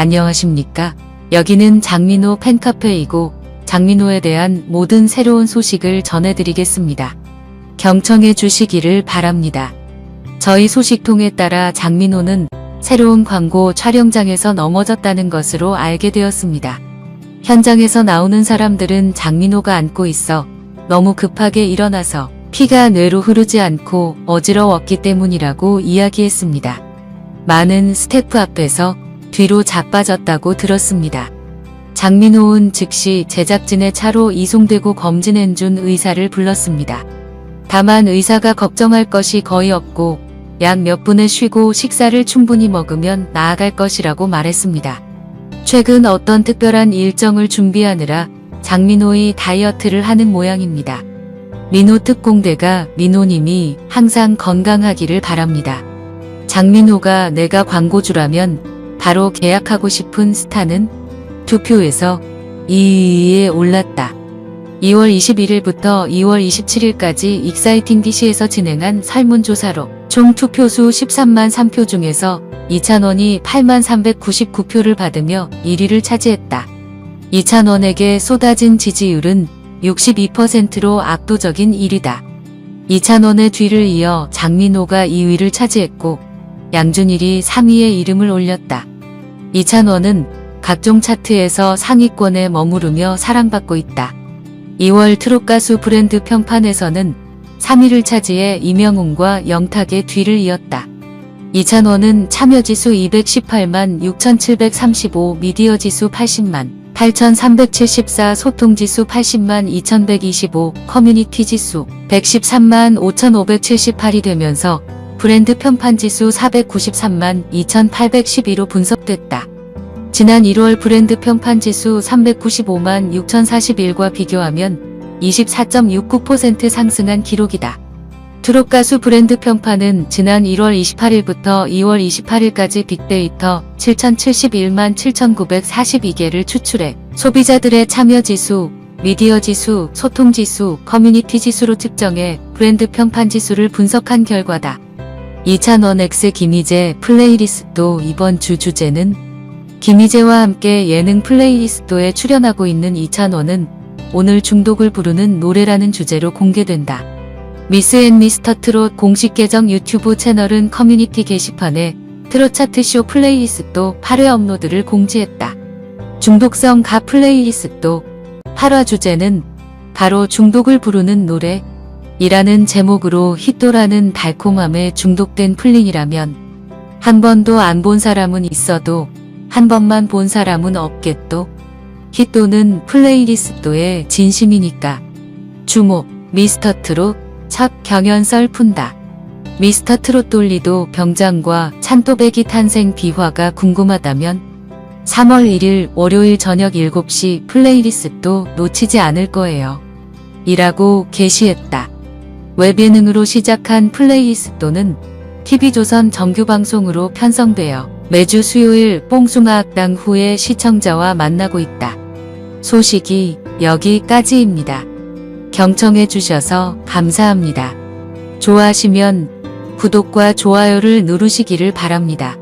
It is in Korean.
안녕하십니까? 여기는 장민호 팬카페이고 장민호에 대한 모든 새로운 소식을 전해드리겠습니다. 경청해 주시기를 바랍니다. 저희 소식통에 따라 장민호는 새로운 광고 촬영장에서 넘어졌다는 것으로 알게 되었습니다. 현장에서 나오는 사람들은 장민호가 안고 있어 너무 급하게 일어나서 피가 뇌로 흐르지 않고 어지러웠기 때문이라고 이야기했습니다. 많은 스태프 앞에서 뒤로 자빠졌다고 들었습니다. 장민호은 즉시 제작진의 차로 이송되고 검진해준 의사를 불렀습니다. 다만 의사가 걱정할 것이 거의 없고 약 몇 분을 쉬고 식사를 충분히 먹으면 나아갈 것이라고 말했습니다. 최근 어떤 특별한 일정을 준비하느라 장민호의 다이어트를 하는 모양입니다. 민호 특공대가 민호님이 항상 건강하기를 바랍니다. 장민호가 내가 광고주라면 바로 계약하고 싶은 스타는 투표에서 2위에 올랐다. 2월 21일부터 2월 27일까지 익사이팅 DC에서 진행한 설문조사로 총 투표수 13만 3표 중에서 이찬원이 8만 399표를 받으며 1위를 차지했다. 이찬원에게 쏟아진 지지율은 62%로 압도적인 1위다. 이찬원의 뒤를 이어 장민호가 2위를 차지했고 양준일이 3위에 이름을 올렸다. 이찬원은 각종 차트에서 상위권에 머무르며 사랑받고 있다. 2월 트롯 가수 브랜드 평판에서는 3위를 차지해 이명웅과 영탁의 뒤를 이었다. 이찬원은 참여지수 218만 6,735, 미디어지수 80만 8,374, 소통지수 80만 2,125, 커뮤니티지수 113만 5,578이 되면서 브랜드 편판 지수 493만 2,812로 분석됐다. 지난 1월 브랜드 편판 지수 395만 6,041과 비교하면 24.69% 상승한 기록이다. 트롯 가수 브랜드 평판은 지난 1월 28일부터 2월 28일까지 빅데이터 7,071만 7,942개를 추출해 소비자들의 참여 지수, 미디어 지수, 소통 지수, 커뮤니티 지수로 측정해 브랜드 평판 지수를 분석한 결과다. 이찬원 X 김희재 플레이리스트 이번 주 주제는 김희재와 함께 예능 플레이리스트에 출연하고 있는 이찬원은 오늘 중독을 부르는 노래라는 주제로 공개된다. 미스 앤 미스터 트롯 공식 계정 유튜브 채널은 커뮤니티 게시판에 트롯 차트쇼 플레이리스트 8회 업로드를 공지했다. 중독성 가 플레이리스트 8화 주제는 바로 중독을 부르는 노래 이라는 제목으로 히토라는 달콤함에 중독된 플링이라면 한 번도 안 본 사람은 있어도 한 번만 본 사람은 없겠도 히토는 플레이리스트의 진심이니까 주목 미스터 트롯 첫 경연설 푼다. 미스터 트롯 돌리도 병장과 찬또배기 탄생 비화가 궁금하다면 3월 1일 월요일 저녁 7시 플레이리스트도 놓치지 않을 거예요. 이라고 게시했다. 웹예능으로 시작한 플레이리스트는 TV조선 정규방송으로 편성되어 매주 수요일 뽕숭아학당 후에 시청자와 만나고 있다. 소식이 여기까지입니다. 경청해 주셔서 감사합니다. 좋아하시면 구독과 좋아요를 누르시기를 바랍니다.